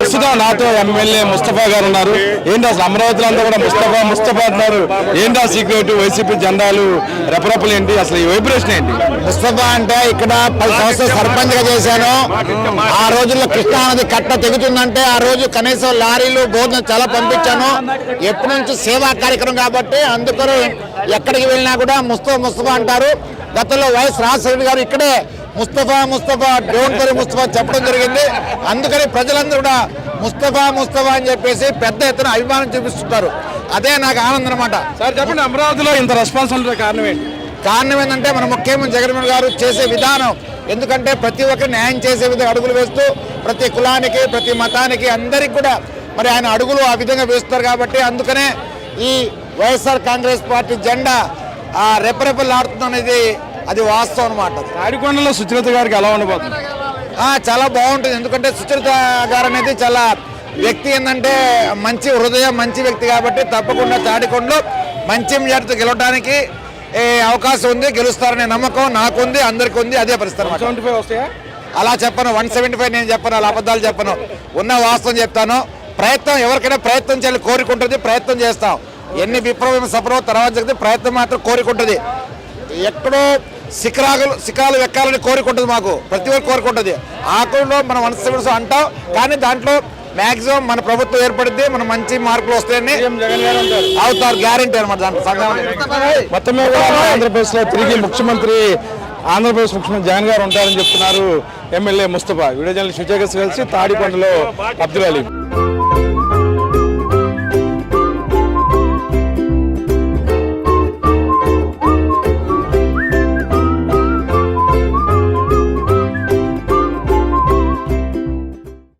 ప్రస్తుతం నాతో ఎమ్మెల్యే ముస్తఫా గారు ఉన్నారు. ఏంటి అసలు అమరావతిలో అంతా కూడా ముస్తఫా ముస్తఫా అంటున్నారు. ఏంటి ఆ సీక్రెట్ వైసీపీ జెండాలు రెపరెపలు ఏంటి? అసలు ఈ వైబ్రేషన్ ఏంటి? ముస్తఫా అంటే ఇక్కడ పది సంవత్సరాలు సర్పంచ్గా చేశాను. ఆ రోజుల్లో కృష్ణానది కట్ట తెగుతుందంటే ఆ రోజు కనీసం లారీలు భోజనం చాలా పంపించాను. ఎప్పటి నుంచి సేవా కార్యక్రమం కాబట్టి అందుకని ఎక్కడికి వెళ్ళినా కూడా ముస్తఫా ముస్తఫా అంటారు. గతంలో వైఎస్ రాజశేఖర్ గారు ఇక్కడే ముస్తఫా ముస్తఫా డోంట్ వరీ ముస్తఫా చెప్పడం జరిగింది. అందుకని ప్రజలందరూ కూడా ముస్తఫా ముస్తఫా అని చెప్పేసి పెద్ద ఎత్తున అభిమానం చూపిస్తుంటారు. అదే నాకు ఆనందం అనమాట సార్ చెప్పండి అమరావతిలో ఇంత రెస్పాన్స్ ఉండే కారణం ఏంటి? కారణం ఏంటంటే మన ముఖ్యమంత్రి జగన్మోహన్ గారు చేసే విధానం. ఎందుకంటే ప్రతి ఒక్కరు న్యాయం చేసే విధంగా అడుగులు వేస్తూ ప్రతి కులానికి ప్రతి మతానికి అందరికి కూడా మరి ఆయన అడుగులు ఆ విధంగా వేస్తారు కాబట్టి అందుకనే ఈ వైఎస్ఆర్ కాంగ్రెస్ పార్టీ జెండా ఆ రెప్పరెప్పలాడుతుంది అనేది అది వాస్తవం అనమాట తాడికొండలో సుచరిత గారికి ఎలా ఉండబోతుంది? చాలా బాగుంటుంది. ఎందుకంటే సుచరిత గారు అనేది చాలా వ్యక్తి ఏంటంటే మంచి హృదయం మంచి వ్యక్తి కాబట్టి తప్పకుండా తాడికొండలో మంచి మెజార్టీతో గెలవడానికి ఏ, అవకాశం ఉంది గెలుస్తారనే నమ్మకం నాకుంది అందరికి ఉంది అదే పరిస్థితి అలా చెప్పను వన్ సెవెంటీ ఫైవ్ నేను చెప్పను అలా అబద్ధాలు చెప్పను. ఉన్న వాస్తవం చెప్తాను. ప్రయత్నం ఎవరికైనా ప్రయత్నం చేయాలి కోరికుంటుంది ప్రయత్నం చేస్తాం. ఎన్ని విప్లవం సఫలం తర్వాత జరిగితే ప్రయత్నం మాత్రం కోరికుంటుంది. ఎక్కడో శిఖరాలు శిఖరాలు ఎక్కాలని కోరికుంటుంది మాకు. ప్రతి ఒక్కరు కోరుకుంటుంది. ఆకుల్లో మనం సెవెన్ అంటాం. కానీ దాంట్లో మాక్సిమం మన ప్రభుత్వం ఏర్పడింది మన మంచి మార్కులు వస్తాయని సీఎం జగన్ గారు ఉంటారు అవుతారు గ్యారంటీ అనమాట దాంట్లో మొత్తం మీద ఆంధ్రప్రదేశ్లో తిరిగి ముఖ్యమంత్రి ఆంధ్రప్రదేశ్ ముఖ్యమంత్రి జగన్ గారు ఉంటారని చెప్తున్నారు MLA Mustafa. Video journalist Vijay కలిసి తాడికొండలో అబ్దుల్ అలీ.